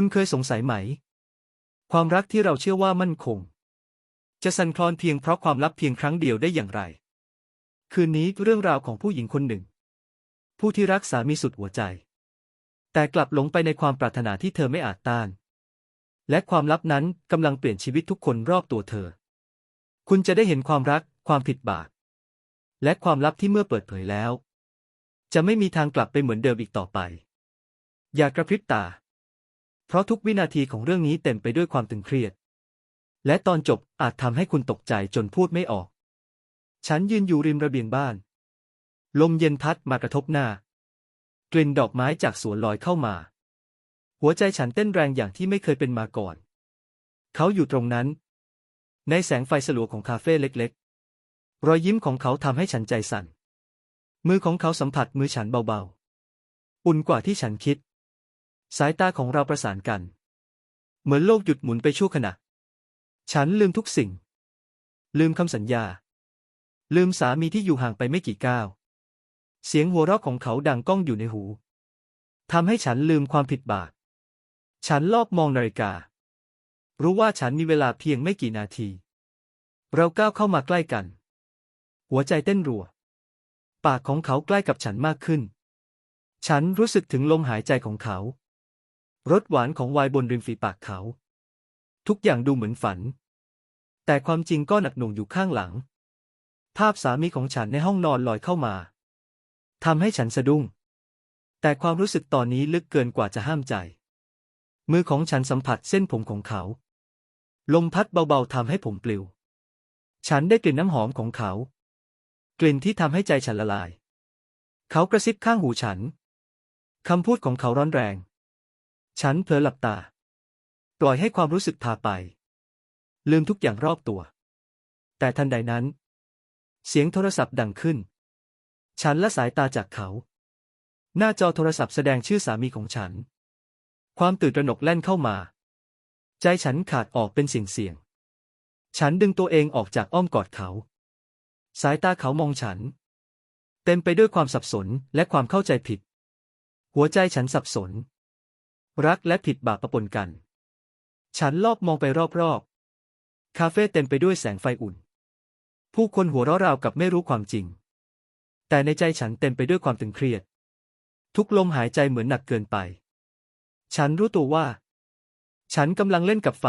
คุณเคยสงสัยไหม ความรักที่เราเชื่อว่ามั่นคง จะสั่นคลอนเพียงเพราะความลับเพียงครั้งเดียวได้อย่างไร คืนนี้เรื่องราวของผู้หญิงคนหนึ่ง ผู้ที่รักสามีสุดหัวใจ แต่กลับหลงไปในความปรารถนาที่เธอไม่อาจต้าน และความลับนั้นกำลังเปลี่ยนชีวิตทุกคนรอบตัวเธอ คุณจะได้เห็นความรัก ความผิดบาปและความลับที่เมื่อเปิดเผยแล้ว จะไม่มีทางกลับไปเหมือนเดิมอีกต่อไป อย่ากระพริบตา เพราะทุกวินาทีของเรื่องนี้เต็มไปด้วยความตึงเครียด และตอนจบอาจทำให้คุณตกใจจนพูดไม่ออก ฉันยืนอยู่ริมระเบียงบ้าน ลมเย็นพัดมากระทบหน้า กลิ่นดอกไม้จากสวนลอยเข้ามา หัวใจฉันเต้นแรงอย่างที่ไม่เคยเป็นมาก่อน เขาอยู่ตรงนั้น ในแสงไฟสลัวของคาเฟ่เล็กๆ รอยยิ้มของเขาทำให้ฉันใจสั่น มือของเขาสัมผัสมือฉันเบาๆ อุ่นกว่าที่ฉันคิด สายตาของเราประสานกัน เหมือนโลกหยุดหมุนไปชั่วขณะ ฉันลืมทุกสิ่ง ลืมคำสัญญา ลืมสามีที่อยู่ห่างไปไม่กี่ก้าว เสียงหัวเราะของเขาดังก้องอยู่ในหูทำให้ฉันลืมความผิดบาปฉันลอบมองนาฬิกา รู้ว่าฉันมีเวลาเพียงไม่กี่นาที เราก้าวเข้ามาใกล้กัน หัวใจเต้นรัว ปากของเขาใกล้กับฉันมากขึ้น ฉันรู้สึกถึงลมหายใจของเขา รสหวานของไวน์บนริมฝีปากเขา ทุกอย่างดูเหมือนฝัน แต่ความจริงก็หนักหน่วงอยู่ข้างหลัง ภาพสามีของฉันในห้องนอนลอยเข้ามาทำให้ฉันสะดุ้ง แต่ความรู้สึกตอนนี้ลึกเกินกว่าจะห้ามใจ มือของฉันสัมผัสเส้นผมของเขา ลมพัดเบาๆทำให้ผมปลิว ฉันได้กลิ่นน้ำหอมของเขา กลิ่นที่ทำให้ใจฉันละลาย เขากระซิบข้างหูฉันคำพูดของเขาร้อนแรง ฉันเผลอหลับตา ปล่อยให้ความรู้สึกพาไป ลืมทุกอย่างรอบตัว แต่ทันใดนั้น เสียงโทรศัพท์ดังขึ้น ฉันละสายตาจากเขา หน้าจอโทรศัพท์แสดงชื่อสามีของฉัน ความตื่นตระหนกแล่นเข้ามา ใจฉันขาดออกเป็นเสียงเสียง ฉันดึงตัวเองออกจากอ้อมกอดเขา สายตาเขามองฉัน เต็มไปด้วยความสับสนและความเข้าใจผิด หัวใจฉันสับสน รักและผิดบาปปะปนกัน ฉันลอบมองไปรอบๆ คาเฟ่เต็มไปด้วยแสงไฟอุ่น ผู้คนหัวเราะราวกับไม่รู้ความจริง แต่ในใจฉันเต็มไปด้วยความตึงเครียด ทุกลมหายใจเหมือนหนักเกินไป ฉันรู้ตัวว่า ฉันกำลังเล่นกับไฟ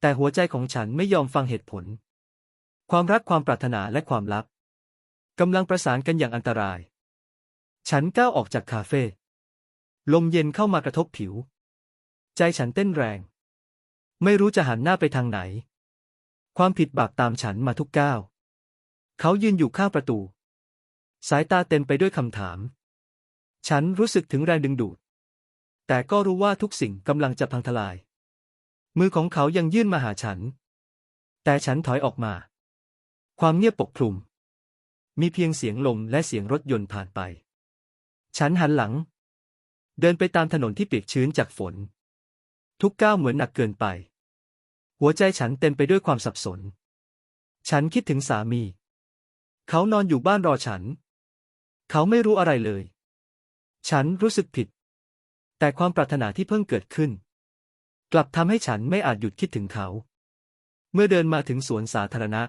แต่หัวใจของฉันไม่ยอมฟังเหตุผล ความรักความปรารถนาและความลับกำลังประสานกันอย่างอันตราย ฉันก้าวออกจากคาเฟ่ ลมเย็นเข้ามากระทบผิว ใจฉันเต้นแรง ไม่รู้จะหันหน้าไปทางไหน ความผิดบาปตามฉันมาทุกก้าวเขายืนอยู่ข้างประตู สายตาเต็มไปด้วยคำถาม ฉันรู้สึกถึงแรงดึงดูด แต่ก็รู้ว่าทุกสิ่งกำลังจะพังทลาย มือของเขายังยื่นมาหาฉัน แต่ฉันถอยออกมา ความเงียบปกคลุม มีเพียงเสียงลมและเสียงรถยนต์ผ่านไป ฉันหันหลัง เดินไปตามถนนที่เปียกชื้นจากฝน ทุกก้าวเหมือนหนักเกินไป หัวใจฉันเต็มไปด้วยความสับสน ฉันคิดถึงสามี เขานอนอยู่บ้านรอฉัน เขาไม่รู้อะไรเลย ฉันรู้สึกผิด แต่ความปรารถนาที่เพิ่งเกิดขึ้น กลับทำให้ฉันไม่อาจหยุดคิดถึงเขา เมื่อเดินมาถึงสวนสาธารณะ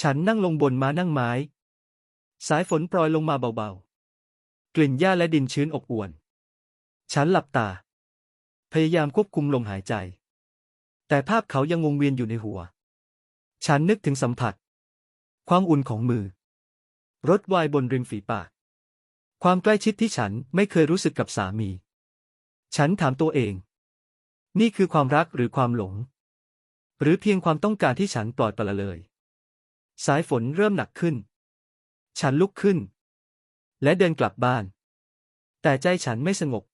ฉันนั่งลงบนม้านั่งไม้ สายฝนโปรยลงมาเบาๆ กลิ่นหญ้าและดินชื้นอบอวน ฉันหลับตา พยายามควบคุมลมหายใจ แต่ภาพเขายังวงเวียนอยู่ในหัว ฉันนึกถึงสัมผัส ความอุ่นของมือรถวายบนริมฝีปาก ความใกล้ชิดที่ฉันไม่เคยรู้สึกกับสามี ฉันถามตัวเอง นี่คือความรักหรือความหลง หรือเพียงความต้องการที่ฉันปล่อยปละเลย สายฝนเริ่มหนักขึ้น ฉันลุกขึ้น และเดินกลับบ้าน แต่ใจฉันไม่สงบ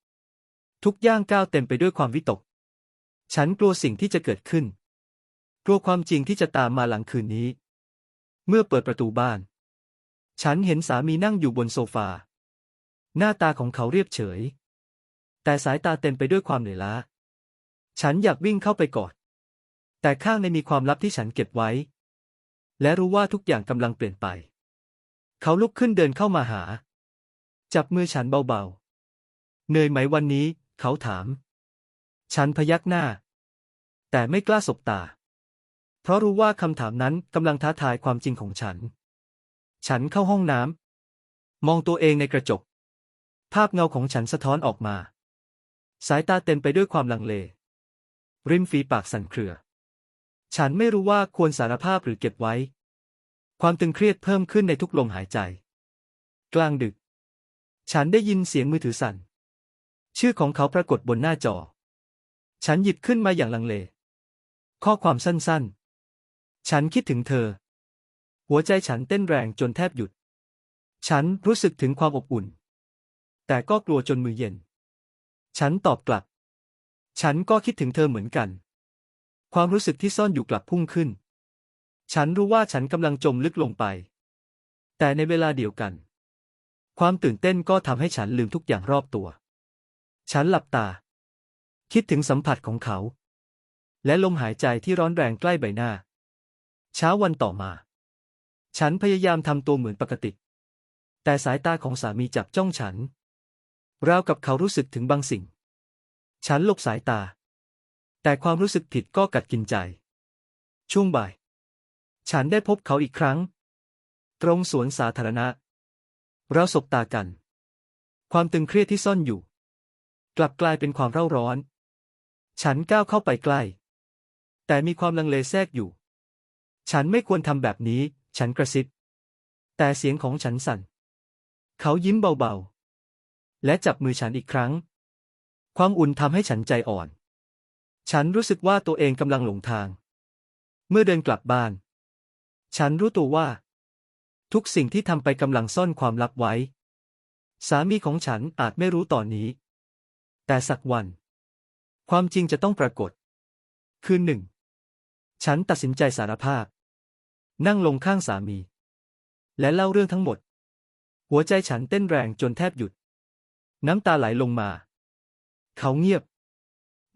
ทุกย่างก้าวเต็มไปด้วยความวิตก ฉันกลัวสิ่งที่จะเกิดขึ้น กลัวความจริงที่จะตามมาหลังคืนนี้ เมื่อเปิดประตูบ้าน ฉันเห็นสามีนั่งอยู่บนโซฟา หน้าตาของเขาเรียบเฉย แต่สายตาเต็มไปด้วยความเหนื่อยล้า ฉันอยากวิ่งเข้าไปกอด แต่ข้างในมีความลับที่ฉันเก็บไว้ และรู้ว่าทุกอย่างกำลังเปลี่ยนไป เขาลุกขึ้นเดินเข้ามาหา จับมือฉันเบาๆเหนื่อยไหมวันนี้ เขาถาม ฉันพยักหน้า แต่ไม่กล้าสบตา เพราะรู้ว่าคำถามนั้นกำลังท้าทายความจริงของฉัน ฉันเข้าห้องน้ำมองตัวเองในกระจก ภาพเงาของฉันสะท้อนออกมา สายตาเต็มไปด้วยความลังเล ริมฝีปากสั่นเครือ ฉันไม่รู้ว่าควรสารภาพหรือเก็บไว้ ความตึงเครียดเพิ่มขึ้นในทุกลมหายใจ กลางดึก ฉันได้ยินเสียงมือถือสั่น ชื่อของเขาปรากฏบนหน้าจอ ฉันหยิบขึ้นมาอย่างลังเล ข้อความสั้นๆ ฉันคิดถึงเธอ หัวใจฉันเต้นแรงจนแทบหยุด ฉันรู้สึกถึงความอบอุ่น แต่ก็กลัวจนมือเย็น ฉันตอบกลับ ฉันก็คิดถึงเธอเหมือนกัน ความรู้สึกที่ซ่อนอยู่กลับพุ่งขึ้น ฉันรู้ว่าฉันกำลังจมลึกลงไป แต่ในเวลาเดียวกัน ความตื่นเต้นก็ทำให้ฉันลืมทุกอย่างรอบตัว ฉันหลับตา คิดถึงสัมผัสของเขา และลมหายใจที่ร้อนแรงใกล้ใบหน้า เช้าวันต่อมา ฉันพยายามทำตัวเหมือนปกติ แต่สายตาของสามีจับจ้องฉัน ราวกับเขารู้สึกถึงบางสิ่ง ฉันหลบสายตา แต่ความรู้สึกผิดก็กัดกินใจ ช่วงบ่าย ฉันได้พบเขาอีกครั้ง ตรงสวนสาธารณะ เราสบตากัน ความตึงเครียดที่ซ่อนอยู่ กลับกลายเป็นความเร่าร้อน ฉันก้าวเข้าไปใกล้ แต่มีความลังเลแทรกอยู่ ฉันไม่ควรทำแบบนี้ ฉันกระซิบ แต่เสียงของฉันสั่น เขายิ้มเบาๆ และจับมือฉันอีกครั้ง ความอุ่นทำให้ฉันใจอ่อน ฉันรู้สึกว่าตัวเองกำลังหลงทาง เมื่อเดินกลับบ้าน ฉันรู้ตัวว่า ทุกสิ่งที่ทำไปกำลังซ่อนความลับไว้ สามีของฉันอาจไม่รู้ตอนนี้ แต่สักวัน ความจริงจะต้องปรากฏ คืนหนึ่ง ฉันตัดสินใจสารภาพ นั่งลงข้างสามี และเล่าเรื่องทั้งหมด หัวใจฉันเต้นแรงจนแทบหยุด น้ำตาไหลลงมา เขาเงียบ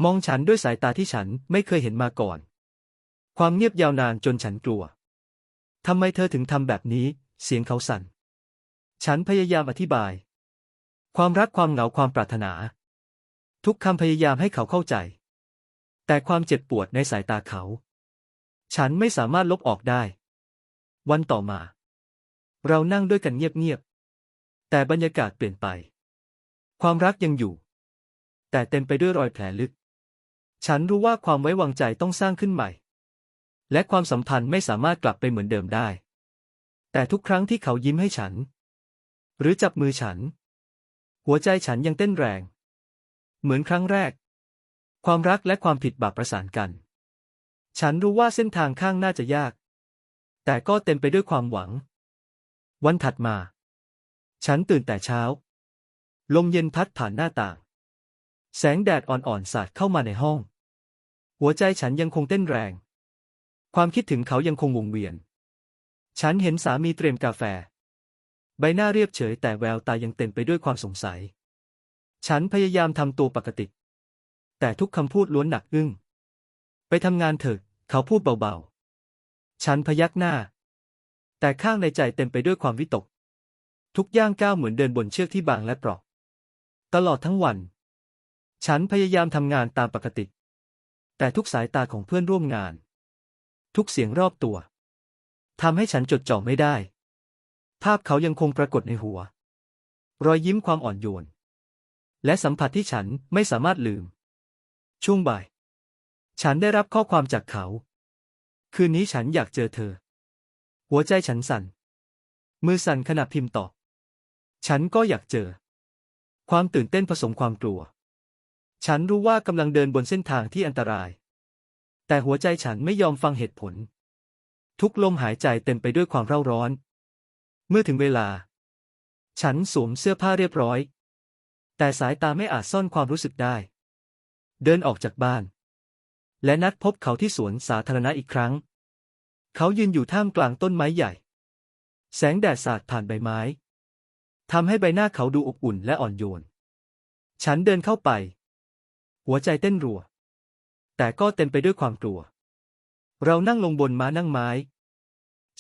มองฉันด้วยสายตาที่ฉันไม่เคยเห็นมาก่อน ความเงียบยาวนานจนฉันกลัวทำไมเธอถึงทำแบบนี้ เสียงเขาสั่น ฉันพยายามอธิบาย ความรักความเหงาความปรารถนา ทุกคำพยายามให้เขาเข้าใจ แต่ความเจ็บปวดในสายตาเขา ฉันไม่สามารถลบออกได้ วันต่อมา เรานั่งด้วยกันเงียบๆ แต่บรรยากาศเปลี่ยนไป ความรักยังอยู่ แต่เต็มไปด้วยรอยแผลลึก ฉันรู้ว่าความไว้วางใจต้องสร้างขึ้นใหม่ และความสัมพันธ์ไม่สามารถกลับไปเหมือนเดิมได้ แต่ทุกครั้งที่เขายิ้มให้ฉัน หรือจับมือฉัน หัวใจฉันยังเต้นแรง เหมือนครั้งแรก ความรักและความผิดบาปประสานกัน ฉันรู้ว่าเส้นทางข้างหน้าจะยาก แต่ก็เต็มไปด้วยความหวัง วันถัดมา ฉันตื่นแต่เช้า ลมเย็นพัดผ่านหน้าต่าง แสงแดดอ่อนๆสาดเข้ามาในห้อง หัวใจฉันยังคงเต้นแรง ความคิดถึงเขายังคงวงเวียน ฉันเห็นสามีเตรียมกาแฟ ใบหน้าเรียบเฉยแต่แววตายังเต็มไปด้วยความสงสัย ฉันพยายามทำตัวปกติ แต่ทุกคำพูดล้วนหนักอึ้ง ไปทำงานเถอะ เขาพูดเบาๆ ฉันพยักหน้า แต่ข้างในใจเต็มไปด้วยความวิตก ทุกย่างก้าวเหมือนเดินบนเชือกที่บางและเปราะ ตลอดทั้งวัน ฉันพยายามทำงานตามปกติ แต่ทุกสายตาของเพื่อนร่วมงาน ทุกเสียงรอบตัวทำให้ฉันจดจ่อไม่ได้ ภาพเขายังคงปรากฏในหัว รอยยิ้มความอ่อนโยน และสัมผัสที่ฉันไม่สามารถลืม ช่วงบ่าย ฉันได้รับข้อความจากเขา คืนนี้ฉันอยากเจอเธอ หัวใจฉันสั่น มือสั่นขณะพิมพ์ตอบ ฉันก็อยากเจอ ความตื่นเต้นผสมความกลัว ฉันรู้ว่ากำลังเดินบนเส้นทางที่อันตราย แต่หัวใจฉันไม่ยอมฟังเหตุผล ทุกลมหายใจเต็มไปด้วยความเร่าร้อน เมื่อถึงเวลา ฉันสวมเสื้อผ้าเรียบร้อย แต่สายตาไม่อาจซ่อนความรู้สึกได้ เดินออกจากบ้าน และนัดพบเขาที่สวนสาธารณะอีกครั้ง เขายืนอยู่ท่ามกลางต้นไม้ใหญ่ แสงแดดสาดผ่านใบไม้ทำให้ใบหน้าเขาดูอบอุ่นและอ่อนโยน ฉันเดินเข้าไป หัวใจเต้นรัว แต่ก็เต็มไปด้วยความกลัว เรานั่งลงบนม้านั่งไม้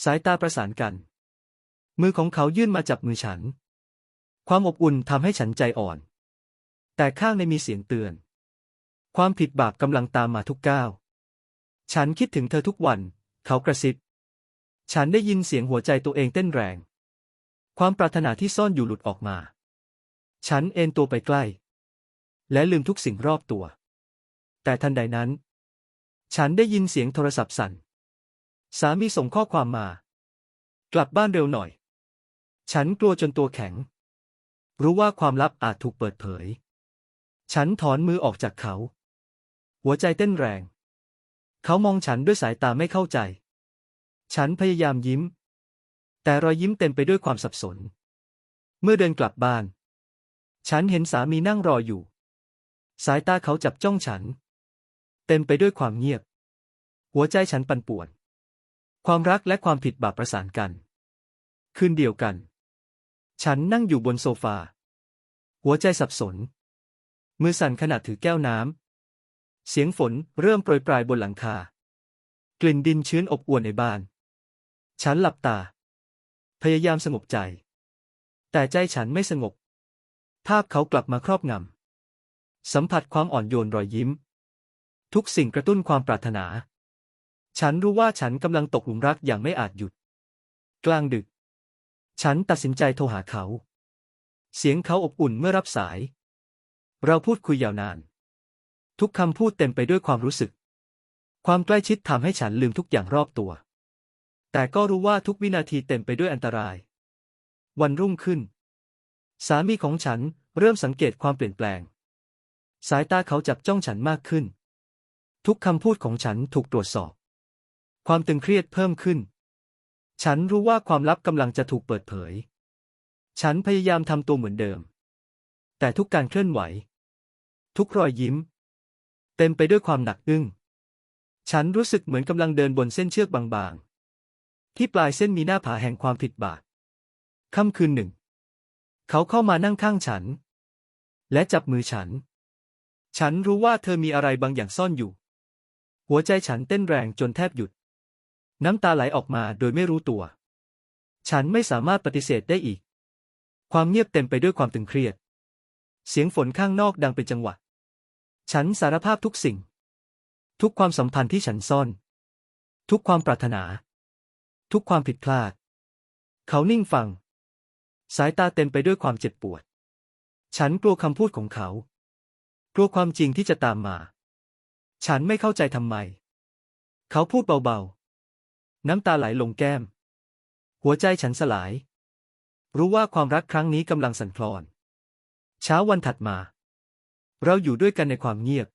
สายตาประสานกัน มือของเขายื่นมาจับมือฉัน ความอบอุ่นทำให้ฉันใจอ่อน แต่ข้างในมีเสียงเตือน ความผิดบาปกำลังตามมาทุกก้าว ฉันคิดถึงเธอทุกวัน เขากระซิบ ฉันได้ยินเสียงหัวใจตัวเองเต้นแรง ความปรารถนาที่ซ่อนอยู่หลุดออกมา ฉันเอนตัวไปใกล้ และลืมทุกสิ่งรอบตัว แต่ทันใดนั้น ฉันได้ยินเสียงโทรศัพท์สั่น สามีส่งข้อความมา กลับบ้านเร็วหน่อย ฉันกลัวจนตัวแข็งรู้ว่าความลับอาจถูกเปิดเผย ฉันถอนมือออกจากเขา หัวใจเต้นแรง เขามองฉันด้วยสายตาไม่เข้าใจ ฉันพยายามยิ้ม แต่รอยยิ้มเต็มไปด้วยความสับสน เมื่อเดินกลับบ้าน ฉันเห็นสามีนั่งรออยู่ สายตาเขาจับจ้องฉัน เต็มไปด้วยความเงียบ หัวใจฉันปั่นป่วน ความรักและความผิดบาปประสานกัน คืนเดียวกัน ฉันนั่งอยู่บนโซฟา หัวใจสับสน มือสั่นขณะถือแก้วน้ำ เสียงฝนเริ่มโปรยปลายบนหลังคา กลิ่นดินชื้นอบอวนในบ้าน ฉันหลับตา พยายามสงบใจ แต่ใจฉันไม่สงบ ภาพเขากลับมาครอบงำ สัมผัสความอ่อนโยนรอยยิ้ม ทุกสิ่งกระตุ้นความปรารถนา ฉันรู้ว่าฉันกำลังตกหลุมรักอย่างไม่อาจหยุด กลางดึก ฉันตัดสินใจโทรหาเขา เสียงเขาอบอุ่นเมื่อรับสาย เราพูดคุยยาวนาน ทุกคำพูดเต็มไปด้วยความรู้สึก ความใกล้ชิดทำให้ฉันลืมทุกอย่างรอบตัว แต่ก็รู้ว่าทุกวินาทีเต็มไปด้วยอันตราย วันรุ่งขึ้น สามีของฉันเริ่มสังเกตความเปลี่ยนแปลง สายตาเขาจับจ้องฉันมากขึ้น ทุกคำพูดของฉันถูกตรวจสอบ ความตึงเครียดเพิ่มขึ้น ฉันรู้ว่าความลับกำลังจะถูกเปิดเผย ฉันพยายามทำตัวเหมือนเดิม แต่ทุกการเคลื่อนไหว ทุกรอยยิ้ม เต็มไปด้วยความหนักอึ้ง ฉันรู้สึกเหมือนกำลังเดินบนเส้นเชือกบางๆ ที่ปลายเส้นมีหน้าผาแห่งความผิดบาปค่ำคืนหนึ่ง เขาเข้ามานั่งข้างฉัน และจับมือฉัน ฉันรู้ว่าเธอมีอะไรบางอย่างซ่อนอยู่ หัวใจฉันเต้นแรงจนแทบหยุด น้ำตาไหลออกมาโดยไม่รู้ตัว ฉันไม่สามารถปฏิเสธได้อีก ความเงียบเต็มไปด้วยความตึงเครียด เสียงฝนข้างนอกดังเป็นจังหวะ ฉันสารภาพทุกสิ่ง ทุกความสัมพันธ์ที่ฉันซ่อน ทุกความปรารถนา ทุกความผิดพลาด เขานิ่งฟัง สายตาเต็มไปด้วยความเจ็บปวด ฉันกลัวคำพูดของเขา กลัวความจริงที่จะตามมา ฉันไม่เข้าใจทำไม เขาพูดเบาๆ น้ำตาไหลลงแก้ม หัวใจฉันสลาย รู้ว่าความรักครั้งนี้กำลังสั่นคลอน เช้าวันถัดมา เราอยู่ด้วยกันในความเงียบ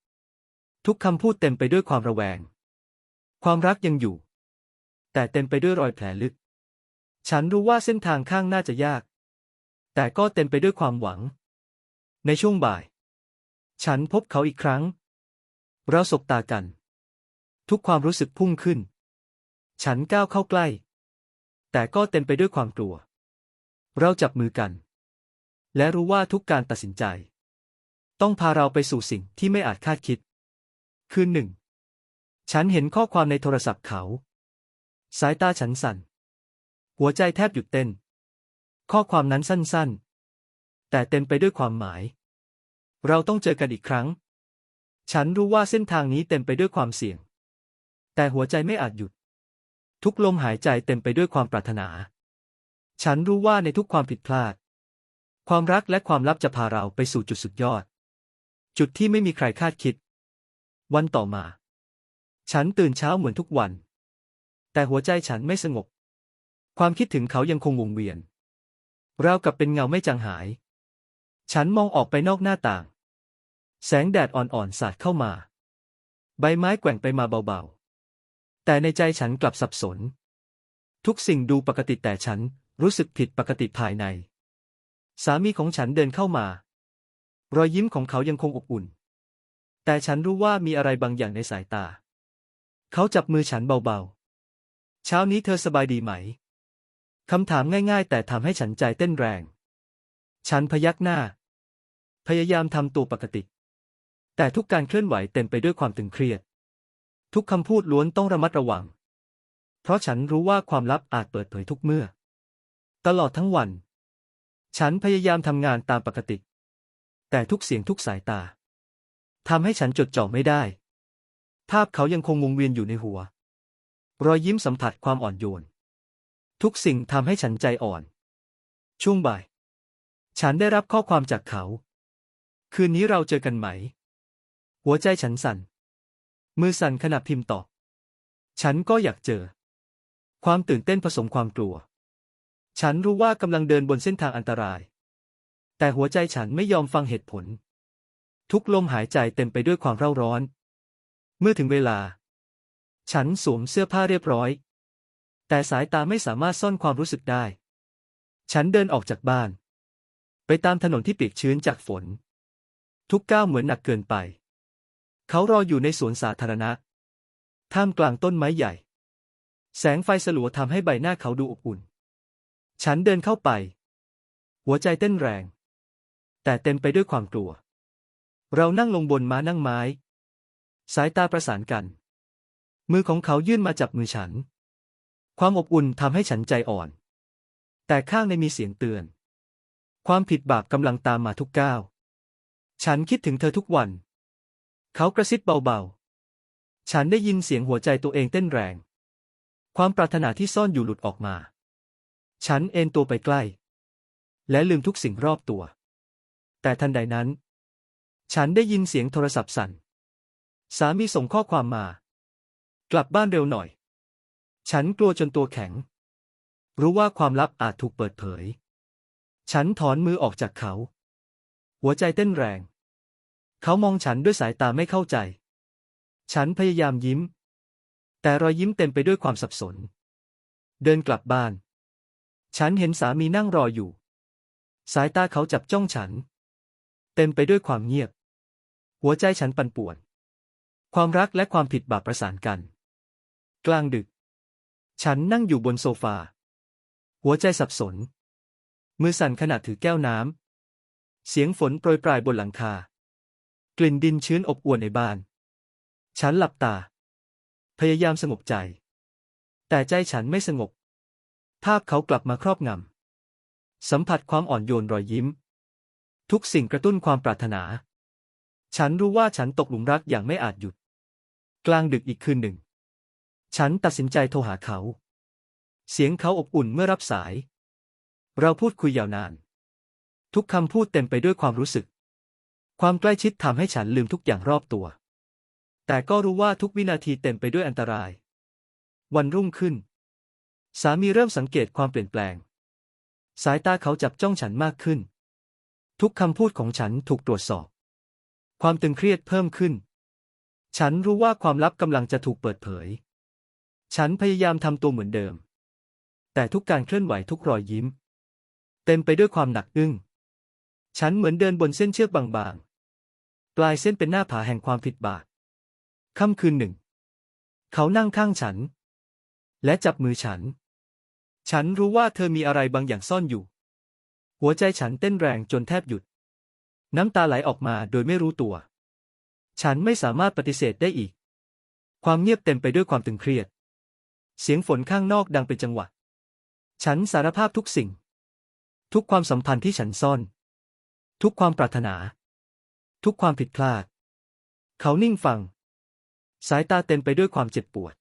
ทุกคำพูดเต็มไปด้วยความระแวง ความรักยังอยู่ แต่เต็มไปด้วยรอยแผลลึก ฉันรู้ว่าเส้นทางข้างหน้าจะยาก แต่ก็เต็มไปด้วยความหวัง ในช่วงบ่าย ฉันพบเขาอีกครั้ง เราสบตากัน ทุกความรู้สึกพุ่งขึ้น ฉันก้าวเข้าใกล้ แต่ก็เต็มไปด้วยความกลัว เราจับมือกัน และรู้ว่าทุกการตัดสินใจ ต้องพาเราไปสู่สิ่งที่ไม่อาจคาดคิด คืนหนึ่ง ฉันเห็นข้อความในโทรศัพท์เขา สายตาฉันสั่น หัวใจแทบหยุดเต้น ข้อความนั้นสั้นๆ แต่เต็มไปด้วยความหมาย เราต้องเจอกันอีกครั้ง ฉันรู้ว่าเส้นทางนี้เต็มไปด้วยความเสี่ยง แต่หัวใจไม่อาจหยุด ทุกลมหายใจเต็มไปด้วยความปรารถนา ฉันรู้ว่าในทุกความผิดพลาด ความรักและความลับจะพาเราไปสู่จุดสุดยอด จุดที่ไม่มีใครคาดคิด วันต่อมา ฉันตื่นเช้าเหมือนทุกวัน แต่หัวใจฉันไม่สงบ ความคิดถึงเขายังคงวงเวียนราวกับเป็นเงาไม่จางหาย ฉันมองออกไปนอกหน้าต่าง แสงแดดอ่อนๆสาดเข้ามา ใบไม้แกว่งไปมาเบาๆ แต่ในใจฉันกลับสับสน ทุกสิ่งดูปกติแต่ฉันรู้สึกผิดปกติภายใน สามีของฉันเดินเข้ามา รอยยิ้มของเขายังคงอบอุ่น แต่ฉันรู้ว่ามีอะไรบางอย่างในสายตา เขาจับมือฉันเบาๆ เช้านี้เธอสบายดีไหม คำถามง่ายๆ แต่ทำให้ฉันใจเต้นแรง ฉันพยักหน้า พยายามทำตัวปกติ แต่ทุกการเคลื่อนไหวเต็มไปด้วยความตึงเครียด ทุกคำพูดล้วนต้องระมัดระวัง เพราะฉันรู้ว่าความลับอาจเปิดเผยทุกเมื่อ ตลอดทั้งวัน ฉันพยายามทำงานตามปกติ แต่ทุกเสียงทุกสายตาทำให้ฉันจดจ่อไม่ได้ ภาพเขายังคงวงเวียนอยู่ในหัว รอยยิ้มสัมผัสความอ่อนโยน ทุกสิ่งทำให้ฉันใจอ่อน ช่วงบ่าย ฉันได้รับข้อความจากเขา คืนนี้เราเจอกันไหม หัวใจฉันสั่น มือสั่นขณะพิมพ์ตอบ ฉันก็อยากเจอ ความตื่นเต้นผสมความกลัว ฉันรู้ว่ากำลังเดินบนเส้นทางอันตราย แต่หัวใจฉันไม่ยอมฟังเหตุผล ทุกลมหายใจเต็มไปด้วยความเร่าร้อน เมื่อถึงเวลา ฉันสวมเสื้อผ้าเรียบร้อย แต่สายตาไม่สามารถซ่อนความรู้สึกได้ ฉันเดินออกจากบ้าน ไปตามถนนที่เปียกชื้นจากฝน ทุกก้าวเหมือนหนักเกินไป เขารออยู่ในสวนสาธารณะ ท่ามกลางต้นไม้ใหญ่ แสงไฟสลัวทำให้ใบหน้าเขาดูอบอุ่น ฉันเดินเข้าไป หัวใจเต้นแรง แต่เต็มไปด้วยความกลัว เรานั่งลงบนม้านั่งไม้ สายตาประสานกัน มือของเขายื่นมาจับมือฉัน ความอบอุ่นทำให้ฉันใจอ่อน แต่ข้างในมีเสียงเตือน ความผิดบาปกำลังตามมาทุกก้าว ฉันคิดถึงเธอทุกวัน เขากระซิบเบาๆ ฉันได้ยินเสียงหัวใจตัวเองเต้นแรง ความปรารถนาที่ซ่อนอยู่หลุดออกมา ฉันเอนตัวไปใกล้ และลืมทุกสิ่งรอบตัว แต่ทันใดนั้น ฉันได้ยินเสียงโทรศัพท์สั่น สามีส่งข้อความมา กลับบ้านเร็วหน่อย ฉันกลัวจนตัวแข็ง รู้ว่าความลับอาจถูกเปิดเผย ฉันถอนมือออกจากเขา หัวใจเต้นแรง เขามองฉันด้วยสายตาไม่เข้าใจ ฉันพยายามยิ้ม แต่รอยยิ้มเต็มไปด้วยความสับสน เดินกลับบ้าน ฉันเห็นสามีนั่งรออยู่ สายตาเขาจับจ้องฉัน เต็มไปด้วยความเงียบ หัวใจฉันปั่นป่วน ความรักและความผิดบาปประสานกัน กลางดึก ฉันนั่งอยู่บนโซฟา หัวใจสับสน มือสั่นขณะถือแก้วน้ำ เสียงฝนโปรยปลายบนหลังคา กลิ่นดินชื้นอบอวนในบ้าน ฉันหลับตา พยายามสงบใจ แต่ใจฉันไม่สงบ ภาพเขากลับมาครอบงำ สัมผัสความอ่อนโยนรอยยิ้ม ทุกสิ่งกระตุ้นความปรารถนา ฉันรู้ว่าฉันตกหลุมรักอย่างไม่อาจหยุด กลางดึกอีกคืนหนึ่ง ฉันตัดสินใจโทรหาเขา เสียงเขาอบอุ่นเมื่อรับสาย เราพูดคุยยาวนาน ทุกคำพูดเต็มไปด้วยความรู้สึก ความใกล้ชิดทำให้ฉันลืมทุกอย่างรอบตัว แต่ก็รู้ว่าทุกวินาทีเต็มไปด้วยอันตราย วันรุ่งขึ้น สามีเริ่มสังเกตความเปลี่ยนแปลง สายตาเขาจับจ้องฉันมากขึ้น ทุกคำพูดของฉันถูกตรวจสอบ ความตึงเครียดเพิ่มขึ้น ฉันรู้ว่าความลับกำลังจะถูกเปิดเผย ฉันพยายามทำตัวเหมือนเดิม แต่ทุกการเคลื่อนไหวทุกรอยยิ้ม เต็มไปด้วยความหนักอึ้ง ฉันเหมือนเดินบนเส้นเชือกบางๆ ปลายเส้นเป็นหน้าผาแห่งความผิดบาปค่ำคืนหนึ่ง เขานั่งข้างฉัน และจับมือฉัน ฉันรู้ว่าเธอมีอะไรบางอย่างซ่อนอยู่ หัวใจฉันเต้นแรงจนแทบหยุด น้ำตาไหลออกมาโดยไม่รู้ตัว ฉันไม่สามารถปฏิเสธได้อีก ความเงียบเต็มไปด้วยความตึงเครียด เสียงฝนข้างนอกดังเป็นจังหวะ ฉันสารภาพทุกสิ่ง ทุกความสัมพันธ์ที่ฉันซ่อน ทุกความปรารถนา ทุกความผิดพลาด เขานิ่งฟัง สายตาเต็มไปด้วยความเจ็บปวด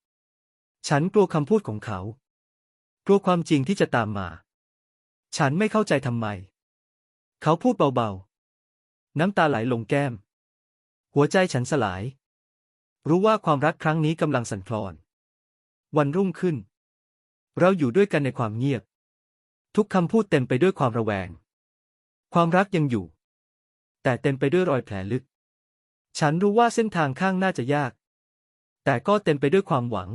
ฉันกลัวคำพูดของเขา กลัวความจริงที่จะตามมา ฉันไม่เข้าใจทำไม เขาพูดเบาๆ น้ำตาไหลลงแก้ม หัวใจฉันสลาย รู้ว่าความรักครั้งนี้กำลังสั่นคลอน วันรุ่งขึ้น เราอยู่ด้วยกันในความเงียบ ทุกคำพูดเต็มไปด้วยความระแวง ความรักยังอยู่ แต่เต็มไปด้วยรอยแผลลึก ฉันรู้ว่าเส้นทางข้างหน้าจะยาก แต่ก็เต็มไปด้วยความหวัง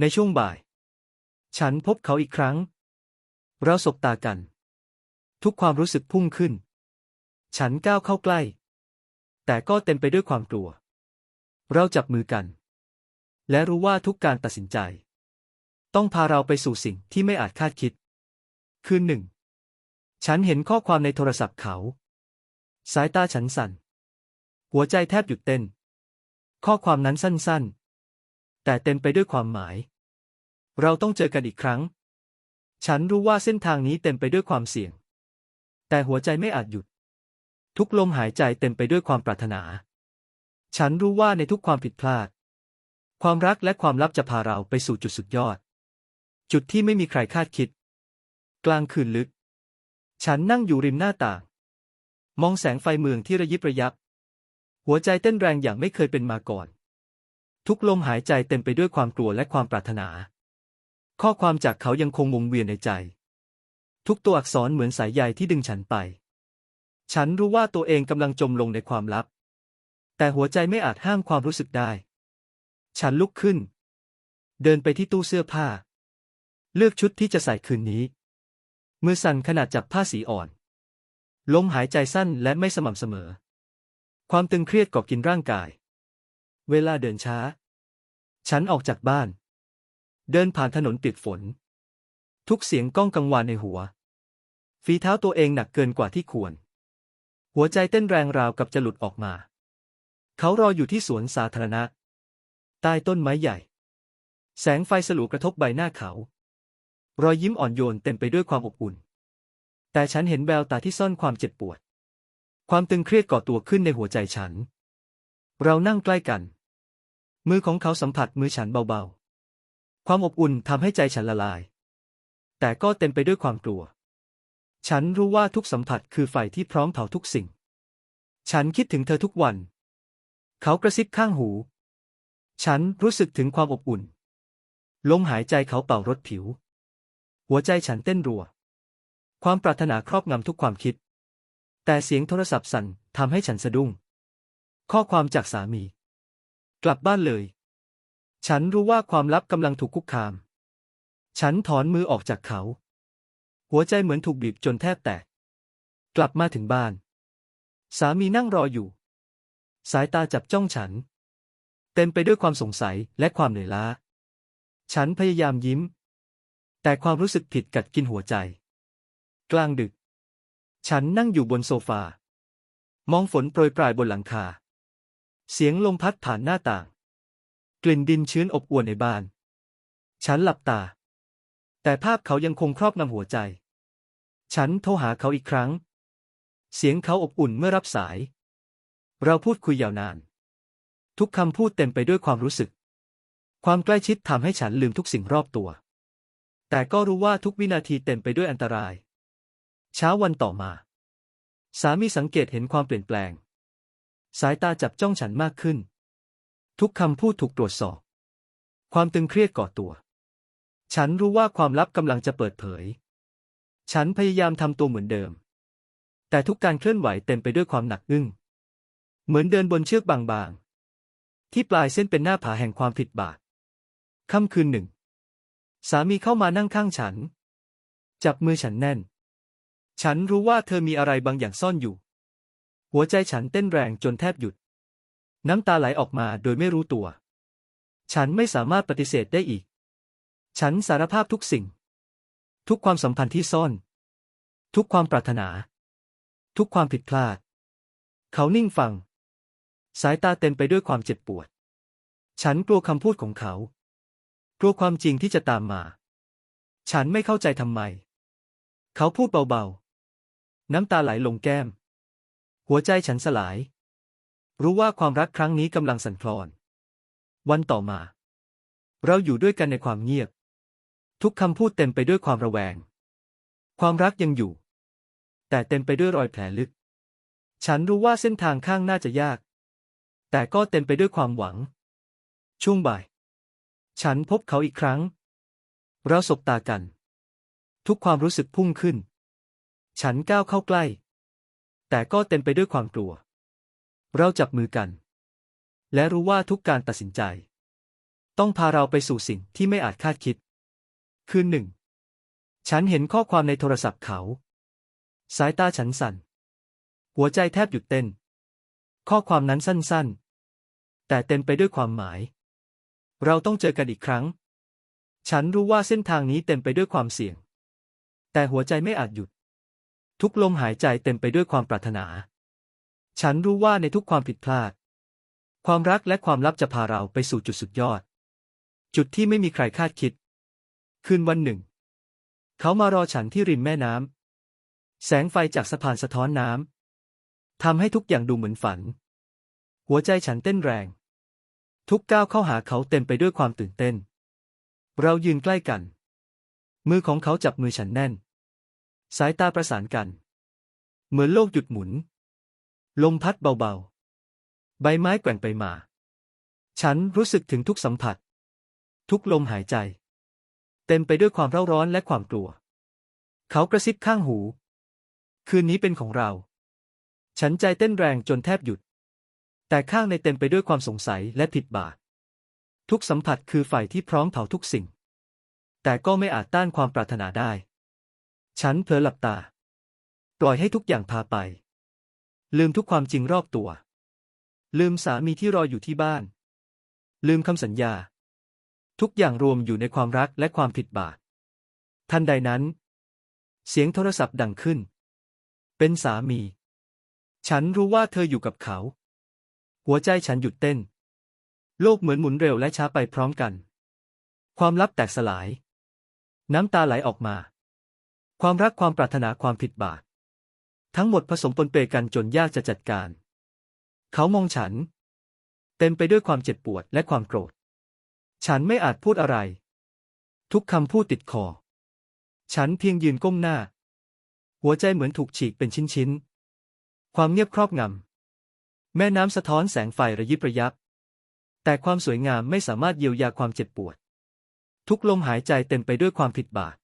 ในช่วงบ่าย ฉันพบเขาอีกครั้ง เราสบตากัน ทุกความรู้สึกพุ่งขึ้น ฉันก้าวเข้าใกล้ แต่ก็เต็มไปด้วยความกลัว เราจับมือกัน และรู้ว่าทุกการตัดสินใจ ต้องพาเราไปสู่สิ่งที่ไม่อาจคาดคิด คืนหนึ่ง ฉันเห็นข้อความในโทรศัพท์เขา สายตาฉันสั่น หัวใจแทบหยุดเต้น ข้อความนั้นสั้นๆ แต่เต็มไปด้วยความหมาย เราต้องเจอกันอีกครั้ง ฉันรู้ว่าเส้นทางนี้เต็มไปด้วยความเสี่ยง แต่หัวใจไม่อาจหยุด ทุกลมหายใจเต็มไปด้วยความปรารถนา ฉันรู้ว่าในทุกความผิดพลาด ความรักและความลับจะพาเราไปสู่จุดสุดยอด จุดที่ไม่มีใครคาดคิด กลางคืนลึก ฉันนั่งอยู่ริมหน้าต่าง มองแสงไฟเมืองที่ระยิบระยับ หัวใจเต้นแรงอย่างไม่เคยเป็นมาก่อน ทุกลมหายใจเต็มไปด้วยความกลัวและความปรารถนา ข้อความจากเขายังคงวงเวียนในใจ ทุกตัวอักษรเหมือนสายใยที่ดึงฉันไป ฉันรู้ว่าตัวเองกำลังจมลงในความลับ แต่หัวใจไม่อาจห้ามความรู้สึกได้ ฉันลุกขึ้น เดินไปที่ตู้เสื้อผ้า เลือกชุดที่จะใส่คืนนี้ มือสั่นขนาดจับผ้าสีอ่อน ลมหายใจสั้นและไม่สม่ำเสมอ ความตึงเครียดกอกินร่างกาย เวลาเดินช้า ฉันออกจากบ้าน เดินผ่านถนนติดฝน ทุกเสียงก้องกังวานในหัว ฝีเท้าตัวเองหนักเกินกว่าที่ควร หัวใจเต้นแรงราวกับจะหลุดออกมา เขารออยู่ที่สวนสาธารณะ ใต้ต้นไม้ใหญ่ แสงไฟสลัวกระทบใบหน้าเขา รอยยิ้มอ่อนโยนเต็มไปด้วยความอบอุ่น แต่ฉันเห็นแววตาที่ซ่อนความเจ็บปวด ความตึงเครียดก่อตัวขึ้นในหัวใจฉัน เรานั่งใกล้กัน มือของเขาสัมผัสมือฉันเบาๆ ความอบอุ่นทำให้ใจฉันละลาย แต่ก็เต็มไปด้วยความกลัว ฉันรู้ว่าทุกสัมผัสคือไฟที่พร้อมเผาทุกสิ่ง ฉันคิดถึงเธอทุกวัน เขากระซิบข้างหู ฉันรู้สึกถึงความอบอุ่น ลมหายใจเขาเป่ารถผิว หัวใจฉันเต้นรัว ความปรารถนาครอบงำทุกความคิด แต่เสียงโทรศัพท์สั่นทำให้ฉันสะดุ้ง ข้อความจากสามี กลับบ้านเลย ฉันรู้ว่าความลับกำลังถูกคุกคาม ฉันถอนมือออกจากเขา หัวใจเหมือนถูกบีบจนแทบแตก กลับมาถึงบ้าน สามีนั่งรออยู่ สายตาจับจ้องฉัน เต็มไปด้วยความสงสัยและความเหนื่อยล้า ฉันพยายามยิ้ม แต่ความรู้สึกผิดกัดกินหัวใจ กลางดึก ฉันนั่งอยู่บนโซฟา มองฝนโปรยปลายบนหลังคา เสียงลมพัดผ่านหน้าต่าง กลิ่นดินชื้นอบอวนในบ้าน ฉันหลับตา แต่ภาพเขายังคงครอบงำหัวใจ ฉันโทรหาเขาอีกครั้ง เสียงเขาอบอุ่นเมื่อรับสาย เราพูดคุยยาวนาน ทุกคำพูดเต็มไปด้วยความรู้สึก ความใกล้ชิดทำให้ฉันลืมทุกสิ่งรอบตัว แต่ก็รู้ว่าทุกวินาทีเต็มไปด้วยอันตราย เช้าวันต่อมา สามีสังเกตเห็นความเปลี่ยนแปลง สายตาจับจ้องฉันมากขึ้น ทุกคำพูดถูกตรวจสอบ ความตึงเครียดก่อตัว ฉันรู้ว่าความลับกำลังจะเปิดเผย ฉันพยายามทำตัวเหมือนเดิม แต่ทุกการเคลื่อนไหวเต็มไปด้วยความหนักอึ้ง เหมือนเดินบนเชือกบางๆ ที่ปลายเส้นเป็นหน้าผาแห่งความผิดบาปค่ำคืนหนึ่ง สามีเข้ามานั่งข้างฉัน จับมือฉันแน่น ฉันรู้ว่าเธอมีอะไรบางอย่างซ่อนอยู่ หัวใจฉันเต้นแรงจนแทบหยุด น้ำตาไหลออกมาโดยไม่รู้ตัว ฉันไม่สามารถปฏิเสธได้อีก ฉันสารภาพทุกสิ่ง ทุกความสัมพันธ์ที่ซ่อน ทุกความปรารถนา ทุกความผิดพลาด เขานิ่งฟัง สายตาเต็มไปด้วยความเจ็บปวด ฉันกลัวคำพูดของเขา กลัวความจริงที่จะตามมา ฉันไม่เข้าใจทำไม เขาพูดเบาๆ น้ำตาไหลลงแก้ม หัวใจฉันสลาย รู้ว่าความรักครั้งนี้กำลังสั่นคลอน วันต่อมา เราอยู่ด้วยกันในความเงียบ ทุกคำพูดเต็มไปด้วยความระแวง ความรักยังอยู่ แต่เต็มไปด้วยรอยแผลลึก ฉันรู้ว่าเส้นทางข้างหน้าจะยาก แต่ก็เต็มไปด้วยความหวัง ช่วงบ่าย ฉันพบเขาอีกครั้ง เราสบตากัน ทุกความรู้สึกพุ่งขึ้น ฉันก้าวเข้าใกล้ แต่ก็เต็มไปด้วยความกลัว เราจับมือกัน และรู้ว่าทุกการตัดสินใจ ต้องพาเราไปสู่สิ่งที่ไม่อาจคาดคิด คืนหนึ่ง ฉันเห็นข้อความในโทรศัพท์เขา สายตาฉันสั่น หัวใจแทบหยุดเต้น ข้อความนั้นสั้นๆ แต่เต็มไปด้วยความหมาย เราต้องเจอกันอีกครั้ง ฉันรู้ว่าเส้นทางนี้เต็มไปด้วยความเสี่ยง แต่หัวใจไม่อาจหยุด ทุกลมหายใจเต็มไปด้วยความปรารถนา ฉันรู้ว่าในทุกความผิดพลาด ความรักและความลับจะพาเราไปสู่จุดสุดยอด จุดที่ไม่มีใครคาดคิด คืนวันหนึ่ง เขามารอฉันที่ริมแม่น้ำแสงไฟจากสะพานสะท้อนน้ำทำให้ทุกอย่างดูเหมือนฝัน หัวใจฉันเต้นแรง ทุกก้าวเข้าหาเขาเต็มไปด้วยความตื่นเต้น เรายืนใกล้กัน มือของเขาจับมือฉันแน่น สายตาประสานกัน เหมือนโลกหยุดหมุน ลมพัดเบาๆ ใบไม้แกว่งไปมา ฉันรู้สึกถึงทุกสัมผัส ทุกลมหายใจ เต็มไปด้วยความเร่าร้อนและความกลัว เขากระซิบข้างหู คืนนี้เป็นของเรา ฉันใจเต้นแรงจนแทบหยุด แต่ข้างในเต็มไปด้วยความสงสัยและผิดบาปทุกสัมผัสคือไฟที่พร้อมเผาทุกสิ่ง แต่ก็ไม่อาจต้านความปรารถนาได้ ฉันเผลอหลับตา ปล่อยให้ทุกอย่างพาไป ลืมทุกความจริงรอบตัว ลืมสามีที่รออยู่ที่บ้าน ลืมคำสัญญา ทุกอย่างรวมอยู่ในความรักและความผิดบาปทันใดนั้น เสียงโทรศัพท์ดังขึ้น เป็นสามี ฉันรู้ว่าเธออยู่กับเขา หัวใจฉันหยุดเต้น โลกเหมือนหมุนเร็วและช้าไปพร้อมกัน ความลับแตกสลาย น้ำตาไหลออกมา ความรักความปรารถนาความผิดบาป ทั้งหมดผสมปนเปกันจนยากจะจัดการ เขามองฉัน เต็มไปด้วยความเจ็บปวดและความโกรธ ฉันไม่อาจพูดอะไร ทุกคำพูดติดคอ ฉันเพียงยืนก้มหน้า หัวใจเหมือนถูกฉีกเป็นชิ้นๆ ความเงียบครอบงำ แม่น้ำสะท้อนแสงไฟระยิบระยับ แต่ความสวยงามไม่สามารถเยียวยาความเจ็บปวด ทุกลมหายใจเต็มไปด้วยความผิดบาป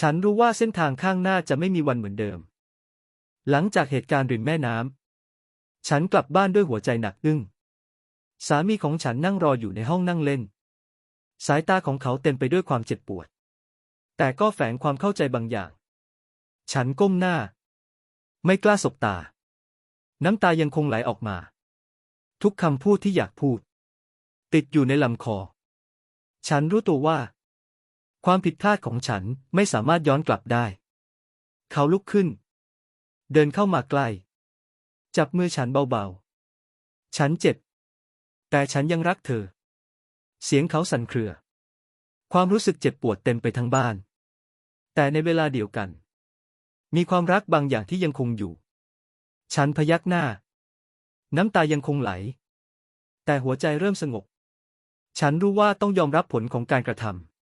ฉันรู้ว่าเส้นทางข้างหน้าจะไม่มีวันเหมือนเดิม หลังจากเหตุการณ์ริมแม่น้ำ ฉันกลับบ้านด้วยหัวใจหนักอึ้ง สามีของฉันนั่งรออยู่ในห้องนั่งเล่น สายตาของเขาเต็มไปด้วยความเจ็บปวด แต่ก็แฝงความเข้าใจบางอย่าง ฉันก้มหน้า ไม่กล้าสบตา น้ำตายังคงไหลออกมา ทุกคำพูดที่อยากพูด ติดอยู่ในลำคอ ฉันรู้ตัวว่า ความผิดพลาดของฉันไม่สามารถย้อนกลับได้ เขาลุกขึ้น เดินเข้ามาใกล้ จับมือฉันเบาๆ ฉันเจ็บ แต่ฉันยังรักเธอ เสียงเขาสั่นเครือ ความรู้สึกเจ็บปวดเต็มไปทั้งบ้าน แต่ในเวลาเดียวกัน มีความรักบางอย่างที่ยังคงอยู่ ฉันพยักหน้า น้ำตายังคงไหล แต่หัวใจเริ่มสงบ ฉันรู้ว่าต้องยอมรับผลของการกระท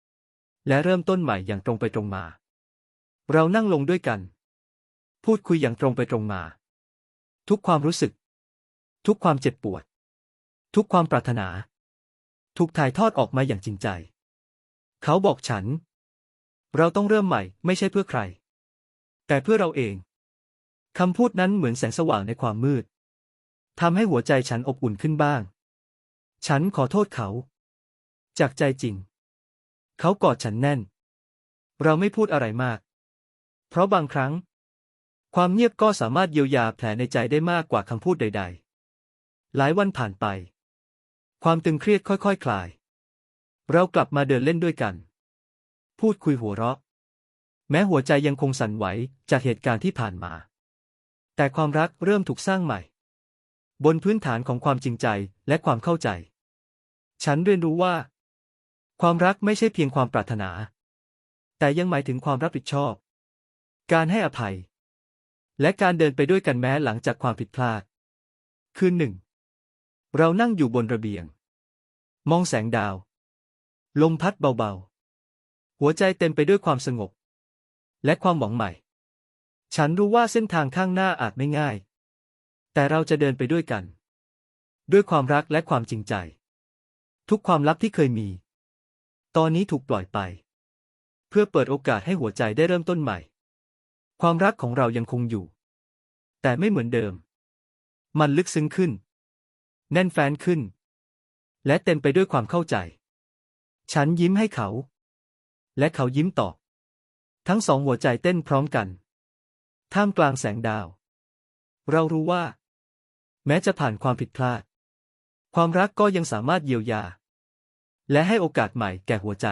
ำและเริ่มต้นใหม่อย่างตรงไปตรงมา เรานั่งลงด้วยกัน พูดคุยอย่างตรงไปตรงมา ทุกความรู้สึก ทุกความเจ็บปวด ทุกความปรารถนา ถูกถ่ายทอดออกมาอย่างจริงใจ เขาบอกฉัน เราต้องเริ่มใหม่ไม่ใช่เพื่อใคร แต่เพื่อเราเองคำพูดนั้นเหมือนแสงสว่างในความมืดทำให้หัวใจฉันอบอุ่นขึ้นบ้าง ฉันขอโทษเขา จากใจจริง เขากอดฉันแน่น เราไม่พูดอะไรมาก เพราะบางครั้ง ความเงียบก็สามารถเยียวยาแผลในใจได้มากกว่าคำพูดใด ๆ หลายวันผ่านไป ความตึงเครียดค่อยๆคคลาย เรากลับมาเดินเล่นด้วยกัน พูดคุยหัวเราะ แม้หัวใจยังคงสั่นไหวจากเหตุการณ์ที่ผ่านมา แต่ความรักเริ่มถูกสร้างใหม่ บนพื้นฐานของความจริงใจและความเข้าใจ ฉันเรียนรู้ว่า ความรักไม่ใช่เพียงความปรารถนา แต่ยังหมายถึงความรับผิดชอบ การให้อภัย และการเดินไปด้วยกันแม้หลังจากความผิดพลาด คืนหนึ่ง เรานั่งอยู่บนระเบียง มองแสงดาว ลมพัดเบาๆ หัวใจเต็มไปด้วยความสงบ และความหวังใหม่ ฉันรู้ว่าเส้นทางข้างหน้าอาจไม่ง่าย แต่เราจะเดินไปด้วยกัน ด้วยความรักและความจริงใจ ทุกความลับที่เคยมี ตอนนี้ถูกปล่อยไป เพื่อเปิดโอกาสให้หัวใจได้เริ่มต้นใหม่ ความรักของเรายังคงอยู่ แต่ไม่เหมือนเดิม มันลึกซึ้งขึ้น แน่นแฟ้นขึ้น และเต็มไปด้วยความเข้าใจ ฉันยิ้มให้เขา และเขายิ้มตอบ ทั้งสองหัวใจเต้นพร้อมกัน ท่ามกลางแสงดาว เรารู้ว่า แม้จะผ่านความผิดพลาด ความรักก็ยังสามารถเยียวยา และให้โอกาสใหม่แก่หัวใจ